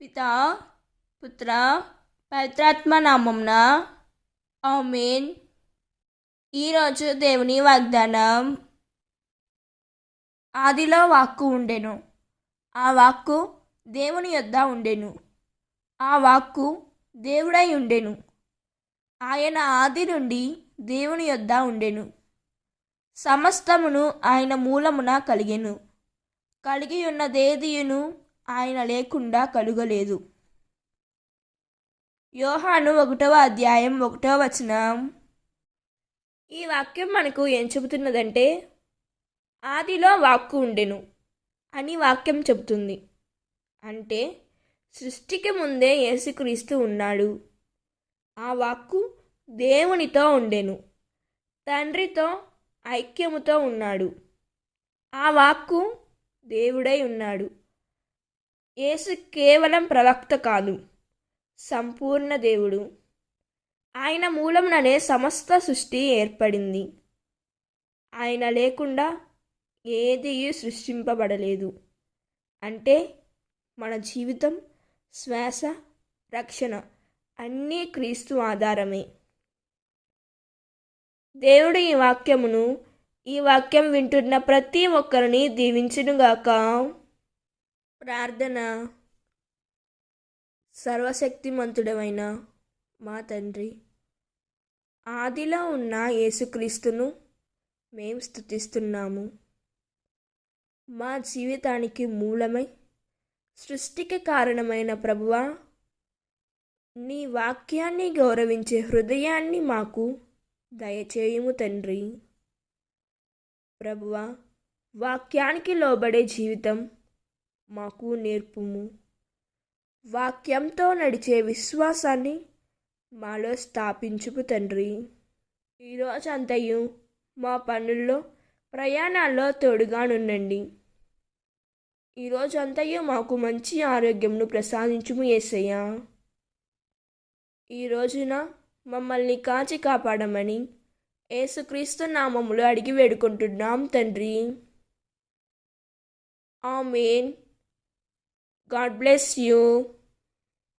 పితా పుత్ర పవిత్రాత్మ నామంన ఆమెన్. ఈరోజు దేవుని వాగ్దానం. ఆదిలో వాక్కు ఉండెను. ఆ వాక్కు దేవుని యొద్ద ఉండెను. ఆ వాక్కు దేవుడై ఉండెను. ఆయన ఆది నుండి దేవుని యొద్ద ఉండెను. సమస్తమును ఆయన మూలమున కలిగెను. కలిగి ఉన్నదేదియును ఆయన లేకుండా కలుగలేదు. యోహాను ఒకటవ అధ్యాయం ఒకటవ వచనం. ఈ వాక్యం మనకు ఏం చెబుతున్నదంటే ఆదిలో వాక్కు ఉండెను అని వాక్యం చెబుతుంది. అంటే సృష్టికి ముందే యేసుక్రీస్తు ఉన్నాడు. ఆ వాక్కు దేవునితో ఉండెను తండ్రితో ఐక్యముతో ఉన్నాడు. ఆ వాక్కు దేవుడై ఉన్నాడు. యేసు కేవలం ప్రవక్త కాదు సంపూర్ణ దేవుడు. ఆయన మూలంలోనే సమస్త సృష్టి ఏర్పడింది. ఆయన లేకుండా ఏది సృష్టింపబడలేదు. అంటే మన జీవితం శ్వాస రక్షణ అన్నీ క్రీస్తు ఆధారమే. దేవుడు ఈ వాక్యమును ఈ వాక్యం వింటున్న ప్రతి ఒక్కరిని దీవించునుగాక. ప్రార్థన. సర్వశక్తిమంతుడమైన మా తండ్రి. ఆదిలో ఉన్న యేసుక్రీస్తును మేము స్థుతిస్తున్నాము మా జీవితానికి మూలమై సృష్టికి కారణమైన ప్రభువా నీ వాక్యాన్ని గౌరవించే హృదయాన్ని మాకు దయచేయుము తండ్రి. ప్రభువా వాక్యానికి లోబడే జీవితం మాకు నేర్పుము. వాక్యంతో నడిచే విశ్వాసాన్ని మాలో స్థాపించుపు తండ్రి. ఈరోజు అంతయు మా పనుల్లో ప్రయాణాల్లో తోడుగానుండండి ఈరోజు అంతయు మాకు మంచి ఆరోగ్యంను ప్రసాదించుము ఏసయ్యా. ఈ రోజున మమ్మల్ని కాచి కాపాడమని ఏసుక్రీస్తు నామములు అడిగి వేడుకుంటున్నాం తండ్రి. ఆమెన్. God bless you.